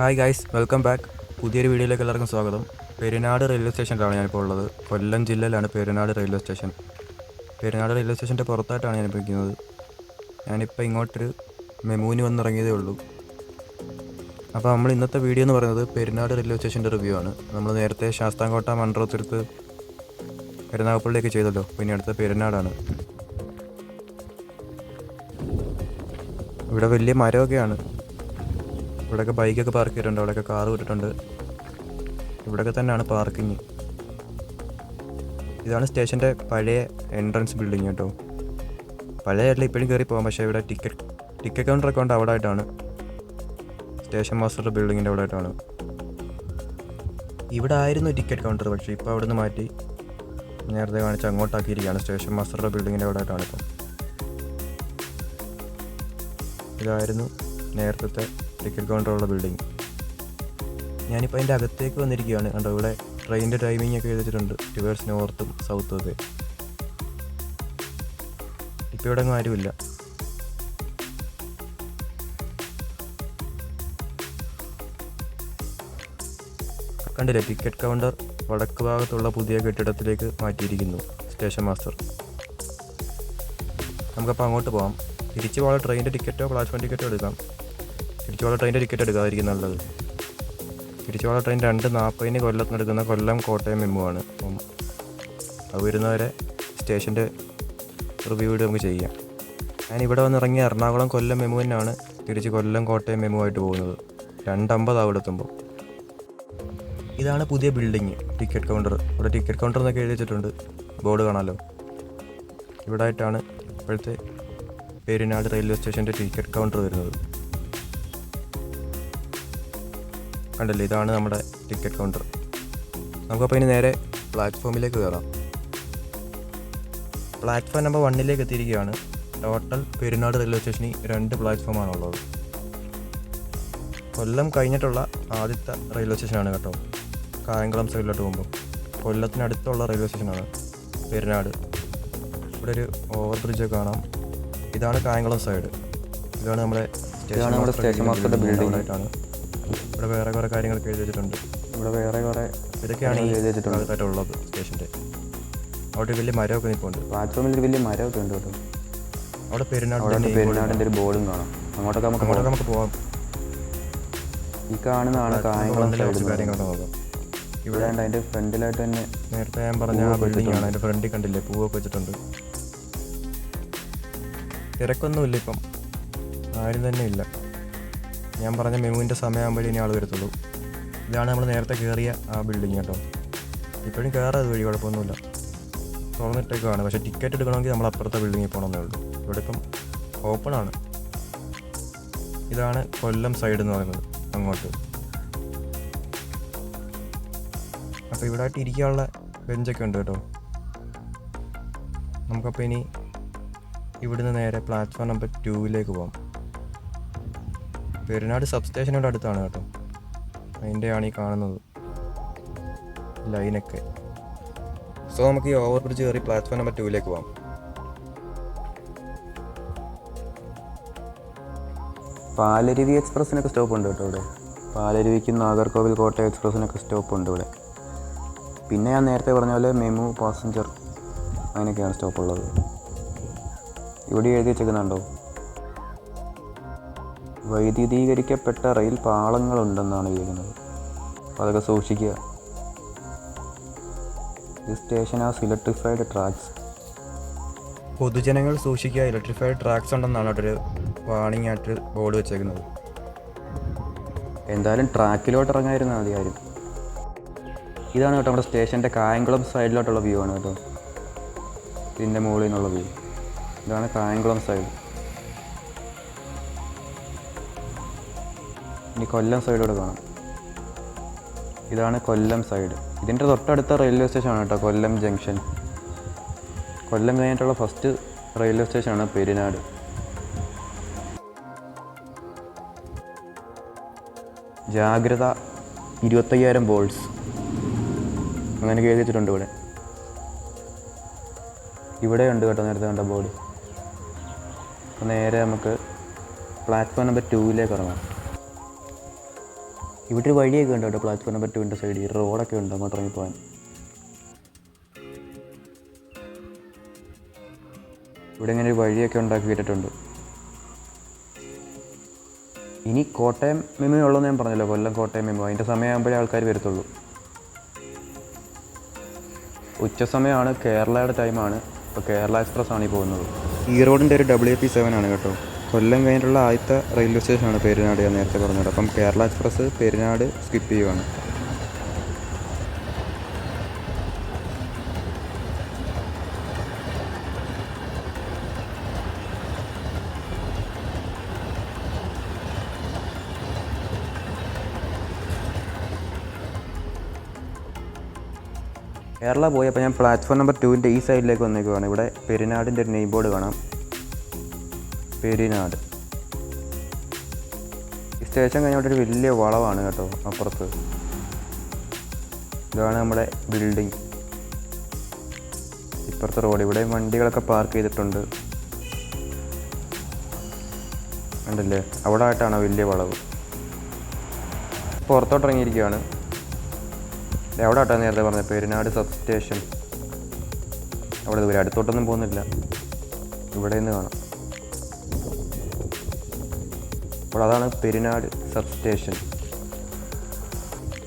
Hi guys welcome back പുതിയൊരു വീഡിയോയിലേക്ക് എല്ലാവർക്കും സ്വാഗതം. പെരുനാട് റെയിൽവേ സ്റ്റേഷനിലാണ് ഞാനിപ്പോൾ ഉള്ളത്. കൊല്ലം ജില്ലയിലാണ് Perunad railway station Perunad railway സ്റ്റേഷന്റെ പുറത്തായിട്ടാണ് ഞാൻ ഇപ്പോൾ ഇരിക്കുന്നത് ഞാനിപ്പോൾ ഇങ്ങോട്ടൊരു മെമൂന് വന്നിറങ്ങിയതേ ഉള്ളൂ. അപ്പോൾ നമ്മൾ ഇന്നത്തെ വീഡിയോ എന്ന് പറയുന്നത് പെരുനാട് റെയിൽവേ സ്റ്റേഷന്റെ റിവ്യൂ ആണ്. നമ്മൾ നേരത്തെ ശാസ്താംകോട്ട മൺട്രോത്തുരുത്ത് പെരുനാഗപ്പള്ളിയൊക്കെ ചെയ്തല്ലോ. പിന്നെ അടുത്ത പെരുനാടാണ് ഇവിടെ വലിയ മരമൊക്കെയാണ്. ഇവിടെയൊക്കെ ബൈക്കൊക്കെ പാർക്ക് ചെയ്തിട്ടുണ്ട്. അവിടെയൊക്കെ കാർ വിട്ടിട്ടുണ്ട്. ഇവിടെയൊക്കെ തന്നെയാണ് പാർക്കിങ്. ഇതാണ് സ്റ്റേഷന്റെ പഴയ എൻട്രൻസ് ബിൽഡിങ് കേട്ടോ. പഴയ ആയിട്ടില്ല ഇപ്പോഴും കയറി പോകാം. പക്ഷേ ഇവിടെ ടിക്കറ്റ് ടിക്കറ്റ് കൗണ്ടർ അക്കൗണ്ട് അവിടെ ആയിട്ടാണ്. സ്റ്റേഷൻ മാസ്റ്ററുടെ ബിൽഡിങ്ങിന്റെ അവിടെ ആയിട്ടാണ്. ഇവിടെ ആയിരുന്നു ടിക്കറ്റ് കൗണ്ടർ പക്ഷേ ഇപ്പോൾ അവിടെ നിന്ന് മാറ്റി നേരത്തെ കാണിച്ച് അങ്ങോട്ടാക്കിയിരിക്കുകയാണ് സ്റ്റേഷൻ മാസ്റ്ററുടെ ബിൽഡിങ്ങിന്റെ അവിടെ ആയിട്ടാണ് ഇപ്പം ഇതായിരുന്നു നേരത്തെ ടിക്കറ്റ് കൗണ്ടറുള്ള ബിൽഡിംഗ് ഞാനിപ്പോൾ അതിന്റെ അകത്തേക്ക് വന്നിരിക്കുകയാണ്. കണ്ടോ ഇവിടെ ട്രെയിനിന്റെ ടൈമിംഗ് ഒക്കെ എഴുതിയിട്ടുണ്ട്. ടുവേഴ്സ് നോർത്തും സൗത്തും ഒക്കെ. ഇപ്പോൾ ഇവിടെ ഒന്നും ആരുമില്ല. കണ്ടില്ലേ ടിക്കറ്റ് കൗണ്ടർ വടക്ക് ഭാഗത്തുള്ള പുതിയ കെട്ടിടത്തിലേക്ക് മാറ്റിയിരിക്കുന്നു സ്റ്റേഷൻ മാസ്റ്റർ നമുക്കപ്പോൾ അങ്ങോട്ട് പോകാം തിരിച്ചു പോകാൻ ട്രെയിനിന്റെ ടിക്കറ്റോ പ്ലാറ്റ്ഫോം ടിക്കറ്റോ എടുക്കാം. തിരിച്ചു ട്രെയിൻ ടിക്കറ്റ് എടുക്കാതിരിക്കും നല്ലത്. തിരിച്ചു പോകാൻ ട്രെയിൻ രണ്ട് നാൽപ്പതിന് കൊല്ലത്തിന് എടുക്കുന്ന കൊല്ലം കോട്ടയം മെമ്മു ആണ്. അപ്പം അത് വരുന്നവരെ സ്റ്റേഷന്റെ റിവ്യൂ വീഡിയോ നമുക്ക് ചെയ്യാം. ഞാൻ ഇവിടെ വന്നിറങ്ങിയ എറണാകുളം കൊല്ലം മെമു തന്നെയാണ് തിരിച്ച് കൊല്ലം കോട്ടയം മെമു ആയിട്ട് പോകുന്നത്. രണ്ടമ്പതാവും ഇവിടെ എത്തുമ്പോൾ ഇതാണ് പുതിയ ബിൽഡിങ് ടിക്കറ്റ് കൗണ്ടർ ഇവിടെ ടിക്കറ്റ് കൗണ്ടർ എന്നൊക്കെ എഴുതി വെച്ചിട്ടുണ്ട്. ബോർഡ് കാണാലോ? ഇവിടെ ആയിട്ടാണ് ഇപ്പോഴത്തെ പേരിനാട് റെയിൽവേ സ്റ്റേഷന്റെ ടിക്കറ്റ് കൗണ്ടർ വരുന്നത്. കണ്ടല്ലേ ഇതാണ് നമ്മുടെ ടിക്കറ്റ് കൗണ്ടർ നമുക്കപ്പോൾ ഇനി നേരെ പ്ലാറ്റ്ഫോമിലേക്ക് കയറാം പ്ലാറ്റ്ഫോം നമ്പർ വണ്ണിലേക്ക് എത്തിയിരിക്കുകയാണ്. ടോട്ടൽ പെരുന്നാട് റെയിൽവേ സ്റ്റേഷനിൽ രണ്ട് പ്ലാറ്റ്ഫോമാണുള്ളത് കൊല്ലം കഴിഞ്ഞിട്ടുള്ള ആദ്യത്തെ റെയിൽവേ സ്റ്റേഷനാണ് കേട്ടോ. കായംകുളം സൈഡിലോട്ട് പോകുമ്പോൾ കൊല്ലത്തിനടുത്തുള്ള റെയിൽവേ സ്റ്റേഷനാണ് പെരുന്നാട്. ഇവിടെ ഒരു ഓവർ ബ്രിഡ്ജ് കാണാം. ഇതാണ് കായംകുളം സൈഡ് ഇതാണ് നമ്മുടെ സ്റ്റേഷൻ മാസ്റ്ററുടെ ബിൽഡിംഗ് ആയിട്ടാണ് ഇവിടെ വേറെ കുറേ കാര്യങ്ങളൊക്കെ എഴുതി വെച്ചിട്ടുണ്ട്. ഇവിടെ വേറെ കുറേ ഇതൊക്കെയാണ് എഴുതി വെച്ചിട്ടുണ്ട്. ഭാഗത്തായിട്ടുള്ളത് സ്റ്റേഷന്റെ. അവിടെ വലിയ മരമൊക്കെ നിൽപ്പുണ്ട്. പ്ലാറ്റ്ഫോമിൽ വലിയ മരമൊക്കെ ഉണ്ട് കേട്ടോ. അവിടെ അവിടെ പെരുന്നാടിന്റെ ഒരു ബോർഡും കാണാം. അങ്ങോട്ടൊക്കെ നമുക്ക് അങ്ങോട്ടൊക്കെ നമുക്ക് പോകാം ഈ കാണുന്നതാണ് കായംകുളം കാര്യങ്ങളൊക്കെ നോക്കാം. ഇവിടെ ഉണ്ട് അതിന്റെ ഫ്രണ്ടിലായിട്ട് തന്നെ നേരത്തെ ഞാൻ പറഞ്ഞ ആ ബിൽഡിംഗ് ആണ്. അതിന്റെ ഫ്രണ്ടിൽ കണ്ടില്ലേ? പൂവൊക്കെ വെച്ചിട്ടുണ്ട്. തിരക്കൊന്നുമില്ല ഇപ്പം. ആരും തന്നെ ഇല്ല. ഞാൻ പറഞ്ഞ മെമുവിന്റെ സമയമാകുമ്പോഴേ ഇനി ആൾ വരത്തുള്ളൂ. ഇതാണ് നമ്മൾ നേരത്തെ കയറിയ ആ ബിൽഡിംഗ് കേട്ടോ. ഇപ്പോഴും കയറാത് വഴി കുഴപ്പമൊന്നുമില്ല. തുറന്നിട്ടേക്കാണ് പക്ഷേ ടിക്കറ്റ് എടുക്കണമെങ്കിൽ നമ്മൾ അപ്പുറത്തെ ബിൽഡിങ്ങിൽ പോകണമെന്നേ ഉള്ളൂ. ഇവിടെ ഇപ്പം ഓപ്പൺ ആണ്. ഇതാണ് കൊല്ലം സൈഡ് എന്ന് പറയുന്നത് അങ്ങോട്ട്. അപ്പോൾ ഇവിടെ ആയിട്ട് ഇരിക്കാനുള്ള ബെഞ്ചൊക്കെ ഉണ്ട് കേട്ടോ. നമുക്കപ്പോൾ ഇനി ഇവിടുന്ന് നേരെ പ്ലാറ്റ്ഫോം നമ്പർ ടൂവിലേക്ക് പോകാം പെരുന്നാട് സബ് സ്റ്റേഷനോട് അടുത്താണ് കേട്ടോ. അതിന്റെയാണ് ഈ കാണുന്നത്. ലൈനൊക്കെ സോ നമുക്ക് ഈ ഓവർ ബ്രിഡ്ജ് കയറി പ്ലാറ്റ്ഫോം നമ്പർ ടൂവിലേക്ക് പോകാം പാലരുവി എക്സ്പ്രസ്സിനൊക്കെ സ്റ്റോപ്പ് ഉണ്ട് കേട്ടോ ഇവിടെ. പാലരുവിക്കും നാഗർകോവിൽ കോട്ടയം എക്സ്പ്രസ്സിനൊക്കെ സ്റ്റോപ്പ് ഉണ്ട് ഇവിടെ. പിന്നെ ഞാൻ നേരത്തെ പറഞ്ഞ പോലെ മെമു പാസഞ്ചർ അതിനൊക്കെയാണ് സ്റ്റോപ്പ് ഉള്ളത്. ഇവിടെ എഴുതി വെച്ചേക്കുന്നുണ്ടോ? വൈദ്യുതീകരിക്കപ്പെട്ട റെയിൽ പാളങ്ങളുണ്ടെന്നാണ് ഉണ്ടെന്നാണ് അപ്പോൾ അതൊക്കെ സൂക്ഷിക്കുക. ഈ സ്റ്റേഷൻ ഹാസ് ഇലക്ട്രിഫൈഡ് ട്രാക്സ്. പൊതുജനങ്ങൾ സൂക്ഷിക്കുക. ഇലക്ട്രിഫൈഡ് ട്രാക്സ് ഉണ്ടെന്നാണ് അവിടെ ഒരു വാണിംഗ് ആയിട്ട് ബോർഡ് വെച്ചേക്കുന്നത്. എന്തായാലും ട്രാക്കിലോട്ട് ഇറങ്ങായിരുന്നു മതി ആരും. ഇതാണ് കേട്ടോ നമ്മുടെ സ്റ്റേഷന്റെ കായംകുളം സൈഡിലോട്ടുള്ള വ്യൂ ആണ് കേട്ടോ. ഇതിന്റെ മുകളിൽ നിന്നുള്ള വ്യൂ ഇതാണ് കായംകുളം സൈഡ് ഇനി കൊല്ലം സൈഡിലൂടെ കാണാം ഇതാണ് കൊല്ലം സൈഡ് ഇതിന്റെ തൊട്ടടുത്ത റെയിൽവേ സ്റ്റേഷൻ ആണ് കേട്ടോ കൊല്ലം ജംഗ്ഷൻ കൊല്ലം കഴിഞ്ഞിട്ടുള്ള ഫസ്റ്റ് റെയിൽവേ സ്റ്റേഷനാണ് പെരിനാട്. ജാഗ്രത ഇരുപത്തയ്യായിരം ബോൾസ് അങ്ങനെ എഴുതി ഇവിടെ. ഇവിടെ ഉണ്ട് കേട്ടോ നേരത്തെ കണ്ട ബോർഡ് അപ്പോൾ നേരെ നമുക്ക് പ്ലാറ്റ്ഫോം നമ്പർ ടൂവിലേക്ക് ഇറങ്ങാം. ഇവിടെ ഒരു വഴിയൊക്കെ ഉണ്ട് കേട്ടോ പ്ലാറ്റ്ഫോം നമ്പർ ടുവിന്റെ സൈഡിൽ റോഡൊക്കെ ഉണ്ട് അങ്ങോട്ട് ഇറങ്ങി പോകാൻ ഇവിടെ ഇങ്ങനെ ഒരു വഴിയൊക്കെ ഉണ്ടാക്കി ഉണ്ടാക്കിയിട്ടുണ്ട് ഇനി കോട്ടയം മെമു ഉള്ളതെന്ന് ഞാൻ പറഞ്ഞല്ലോ കൊല്ലം കോട്ടയം മെമ്മോ അതിന്റെ സമയമാകുമ്പോഴേ ആൾക്കാർ വരത്തുള്ളൂ. ഉച്ച സമയമാണ് കേരളയുടെ ടൈമാണ് ഇപ്പോൾ കേരള എക്സ്പ്രസ് ആണ് ഈ പോകുന്നത്. ഈ റോഡിന്റെ ഒരു ഡബ്ല്യു പി സെവൻ ആണ് കേട്ടോ. കൊല്ലം കഴിഞ്ഞിട്ടുള്ള ആദ്യത്തെ റെയിൽവേ സ്റ്റേഷനാണ് പെരിനാട് ഞാൻ നേരത്തെ പറഞ്ഞത്. അപ്പം കേരള എക്സ്പ്രസ് പെരിനാട് സ്കിപ്പ് ചെയ്യുവാണ്. കേരള പോയപ്പോൾ ഞാൻ പ്ലാറ്റ്ഫോം നമ്പർ ടുവിന്റെ ഈ സൈഡിലേക്ക് വന്നേക്കുവാണ്. ഇവിടെ പെരിനാടിന്റെ ഒരു നെയിം ബോർഡ് കാണാം. പെരിനാട്. സ്റ്റേഷൻ ഒരു വലിയ വളവാണ് കേട്ടോ അപ്പുറത്ത്. ഇതാണ് നമ്മുടെ ബിൽഡിംഗ് ഇപ്പുറത്തെ റോഡ് ഇവിടെ വണ്ടികളൊക്കെ പാർക്ക് ചെയ്തിട്ടുണ്ട്. ഉണ്ടല്ലേ അവിടെ ആയിട്ടാണ് വലിയ വളവ്. പുറത്തോട്ട് ഇറങ്ങിയിരിക്കുകയാണ് ദേ അവിടെ ആട്ടാ നേരത്തെ പറഞ്ഞത്. പെരുനാട് സബ് സ്റ്റേഷൻ അവിടെ ദൂരെ. അടുത്തോട്ടൊന്നും പോകുന്നില്ല. ഇവിടെ നിന്ന് കാണാം. അപ്പോൾ അതാണ് Perunad sub station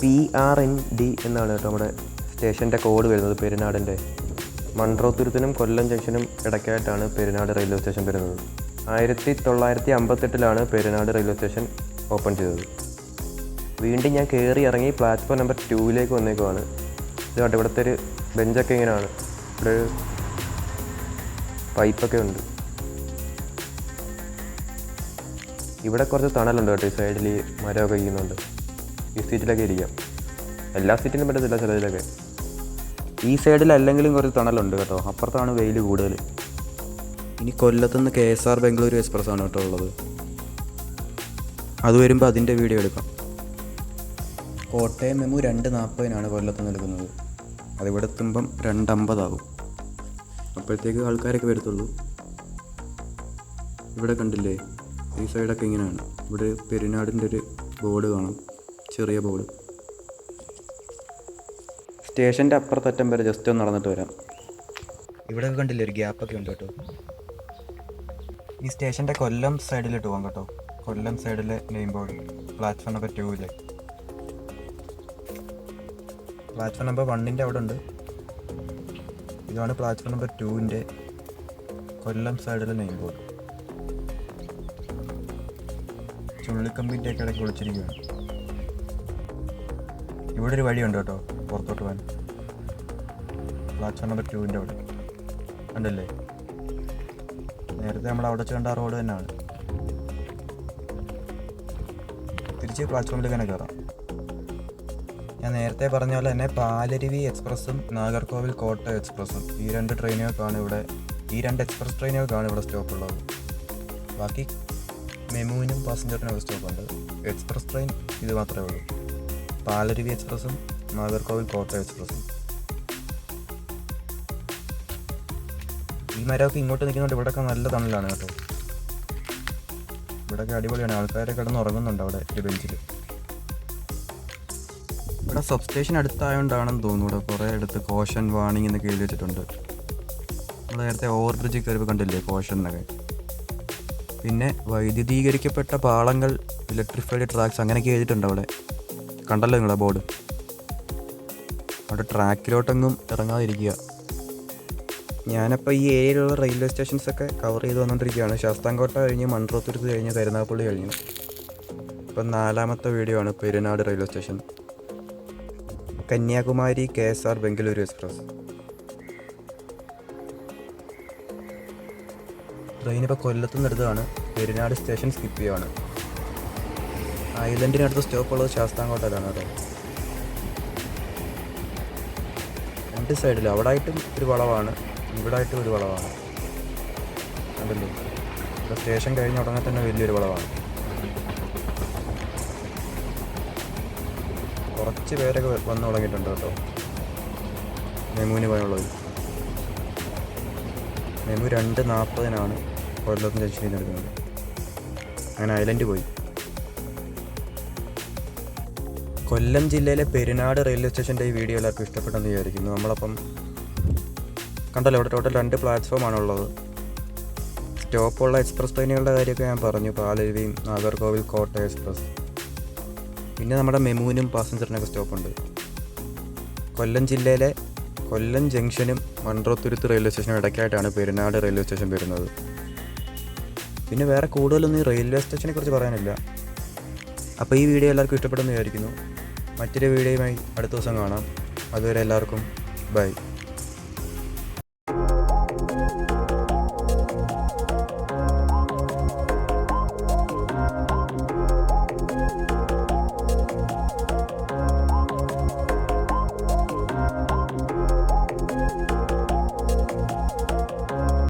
P R N D എന്നാണ് കേട്ടോ നമ്മുടെ സ്റ്റേഷന്റെ കോഡ് വരുന്നത് പെരുനാടിന്റെ. മൺട്രോത്തുരുത്തിനും കൊല്ലം ജംഗ്ഷനും ഇടയ്ക്കായിട്ടാണ് പെരുനാട് റെയിൽവേ സ്റ്റേഷൻ വരുന്നത്. ആയിരത്തി തൊള്ളായിരത്തി അമ്പത്തെട്ടിലാണ് പെരുനാട് റെയിൽവേ സ്റ്റേഷൻ ഓപ്പൺ ചെയ്തത്. വീണ്ടും ഞാൻ കയറി ഇറങ്ങി പ്ലാറ്റ്ഫോം നമ്പർ ടൂവിലേക്ക് വന്നേക്കുവാണ്. ഇത് കണ്ടോ ഇവിടുത്തെ ഒരു ബെഞ്ചൊക്കെ ഇങ്ങനെയാണ് ഇവിടെ ഒരു പൈപ്പൊക്കെ ഉണ്ട്. ഇവിടെ കുറച്ച് തണലുണ്ട് കേട്ടോ ഈ സൈഡിൽ മരമൊക്കെ ഇരിക്കുന്നുണ്ട്. ഈ സീറ്റിലൊക്കെ ഇരിക്കാം. എല്ലാ സീറ്റിലും പറ്റത്തില്ല ചിലതിലൊക്കെ. ഈ സൈഡിൽ അല്ലെങ്കിലും കുറച്ച് തണലുണ്ട് കേട്ടോ അപ്പുറത്താണ് വെയിൽ കൂടുതൽ. ഇനി കൊല്ലത്തുനിന്ന് K S R Bengaluru express ആണ് കേട്ടോ ഉള്ളത്. അത് വരുമ്പോൾ അതിന്റെ വീഡിയോ എടുക്കാം. കോട്ടയം മെമു രണ്ട് നാൽപ്പതിനാണ് കൊല്ലത്ത് നിൽക്കുന്നത് അതിവിടെ എത്തുമ്പം രണ്ടമ്പതാകും. അപ്പോഴത്തേക്ക് ആൾക്കാരൊക്കെ വരത്തുള്ളൂ. ഇവിടെ കണ്ടില്ലേ? ഈ സൈഡൊക്കെ ഇങ്ങനെയാണ്. ഇവിടെ പെരുനാടിന്റെ ഒരു ബോർഡ് കാണാം. ചെറിയ ബോർഡ്. സ്റ്റേഷന്റെ അപ്പുറത്തറ്റം വരെ ജസ്റ്റ് ഒന്ന് നടന്നിട്ട് വരാം. ഇവിടെ കണ്ടില്ലേ ഒരു ഗ്യാപ്പൊക്കെ ഉണ്ട് കേട്ടോ. ഈ സ്റ്റേഷന്റെ കൊല്ലം സൈഡിലിട്ട് പോകാം കേട്ടോ. കൊല്ലം സൈഡിലെ മെയിൻ ബോർഡ് പ്ലാറ്റ്ഫോം നമ്പർ ടൂവിലെ പ്ലാറ്റ്ഫോം നമ്പർ വണ്ണിന്റെ അവിടെ ഉണ്ട്. ഇതാണ് പ്ലാറ്റ്ഫോം നമ്പർ ടൂവിന്റെ കൊല്ലം സൈഡിലെ നെയിം ബോർഡ് ചുള്ളിക്കമ്പിന്റെ ഒക്കെ ഇടയ്ക്ക് ഒളിച്ചിരിക്കുകയാണ് ഇവിടെ ഒരു വഴിയുണ്ട് കേട്ടോ പുറത്തോട്ട് പോകാൻ. പ്ലാറ്റ്ഫോം നമ്പർ ടുവിന്റെ അവിടെ. ഉണ്ടല്ലേ നേരത്തെ നമ്മൾ അവിടെ കണ്ട റോഡ് തന്നെയാണ്. തിരിച്ച് പ്ലാറ്റ്ഫോമിൽ തന്നെ കയറാം. ഞാൻ നേരത്തെ പറഞ്ഞ പോലെ തന്നെ പാലരുവി എക്സ്പ്രസ്സും നാഗർകോവിൽ കോട്ട എക്സ്പ്രസ്സും ഈ രണ്ട് ട്രെയിനുകൾക്കാണ് ഇവിടെ ഈ രണ്ട് എക്സ്പ്രസ് ട്രെയിനുകൾക്കാണ് ഇവിടെ സ്റ്റോപ്പ് ഉള്ളത്. ബാക്കി മെമുവിനും പാസഞ്ചറിനും സ്റ്റോപ്പ് ഉണ്ട് എക്സ്പ്രസ് ട്രെയിൻ ഇത് മാത്രമേ ഉള്ളൂ. പാലരുവി എക്സ്പ്രസ്സും നാഗർകോവിൽ കോട്ട എക്സ്പ്രസ്സും. ഈ മരമൊക്കെ ഇങ്ങോട്ട് നിൽക്കുന്നുണ്ട് ഇവിടെയൊക്കെ നല്ല തണലാണ് കേട്ടോ. ഇവിടെയൊക്കെ അടിപൊളിയാണ്. ആൾക്കാരെ കിടന്ന് ഉറങ്ങുന്നുണ്ട് അവിടെ ഒരു ബെഞ്ചിൽ ഇവിടെ സബ് സ്റ്റേഷൻ അടുത്തായതുകൊണ്ടാണെന്ന് തോന്നുന്നു ഇവിടെ കുറേ അടുത്ത് കോഷൻ വാണിംഗ് എന്നൊക്കെ എഴുതി വെച്ചിട്ടുണ്ട്. നമ്മൾ നേരത്തെ ഓവർ ബ്രിഡ്ജിൽ കയറിയപ്പോൾ കണ്ടില്ലേ കോഷൻ എന്നൊക്കെ പിന്നെ വൈദ്യുതീകരിക്കപ്പെട്ട പാളങ്ങൾ ഇലക്ട്രിഫൈഡ് ട്രാക്സ് അങ്ങനെയൊക്കെ എഴുതിയിട്ടുണ്ട് അവിടെ. കണ്ടല്ലോ നിങ്ങളെ ബോർഡ് അവിടെ ട്രാക്കിലോട്ടെങ്ങും ഇറങ്ങാതിരിക്കുക. ഞാനപ്പോൾ ഈ ഏരിയയിലുള്ള റെയിൽവേ സ്റ്റേഷൻസൊക്കെ കവർ ചെയ്ത് വന്നുകൊണ്ടിരിക്കുകയാണ് ശാസ്താംകോട്ട കഴിഞ്ഞ് മൺട്രോത്തുരുത്ത് കഴിഞ്ഞ് കരുനാഗപ്പള്ളി കഴിഞ്ഞു. ഇപ്പം നാലാമത്തെ വീഡിയോ ആണ് Perunad railway station Kanyakumari K S R Bengaluru express. Train ഇപ്പോൾ കൊല്ലത്തുനിന്ന് എടുത്തതാണ്. പെരുനാട് സ്റ്റേഷൻ സ്കിപ്പ് ചെയ്യുവാണ്. ഐലൻഡിനടുത്ത് സ്റ്റോപ്പ് ഉള്ളത് ശാസ്താംകോട്ടയിലാണ് അതെ. രണ്ട് സൈഡിൽ അവിടെ ആയിട്ടും ഒരു വളവാണ് ഇവിടെ ആയിട്ടും ഒരു വളവാണ്. കണ്ടല്ലോ? ഇപ്പോൾ സ്റ്റേഷൻ കഴിഞ്ഞ ഉടനെ തന്നെ വലിയൊരു വളവാണ്. കുറച്ച് പേരൊക്കെ വന്നു തുടങ്ങിയിട്ടുണ്ട് കേട്ടോ. മെമുവിന് പോയുള്ളത് മെമു രണ്ട് നാൽപ്പതിനാണ് കൊല്ലത്ത് ജംഗ്ഷനിൽ നിന്ന് എടുക്കുന്നത്. അങ്ങനെ ഐലൻഡ് പോയി. കൊല്ലം ജില്ലയിലെ പെരുനാട് റെയിൽവേ സ്റ്റേഷന്റെ ഈ വീഡിയോ എല്ലാവർക്കും ഇഷ്ടപ്പെട്ടെന്ന് വിചാരിക്കുന്നു. നമ്മളപ്പം കണ്ടല്ലോ ഇവിടെ ടോട്ടൽ രണ്ട് പ്ലാറ്റ്ഫോമാണ് ഉള്ളത്. സ്റ്റോപ്പുള്ള എക്സ്പ്രസ് ട്രെയിനുകളുടെ കാര്യമൊക്കെ ഞാൻ പറഞ്ഞു. പാലരുവി നാഗർകോവിൽ കോട്ടയം എക്സ്പ്രസ് പിന്നെ നമ്മുടെ മെമൂനും പാസഞ്ചറിനൊക്കെ സ്റ്റോപ്പുണ്ട് കൊല്ലം ജില്ലയിലെ കൊല്ലം ജംഗ്ഷനും മൺട്രോത്തുരുത്ത് റെയിൽവേ സ്റ്റേഷനും ഇടയ്ക്കായിട്ടാണ് പെരുനാട് റെയിൽവേ സ്റ്റേഷൻ വരുന്നത്. പിന്നെ വേറെ കൂടുതലൊന്നും ഈ റെയിൽവേ സ്റ്റേഷനെ കുറിച്ച് പറയാനില്ല. അപ്പോൾ ഈ വീഡിയോ എല്ലാവർക്കും ഇഷ്ടപ്പെടുമെന്ന് വിചാരിക്കുന്നു. മറ്റൊരു വീഡിയോയുമായി അടുത്ത ദിവസം കാണാം. അതുവരെ എല്ലാവർക്കും ബൈ.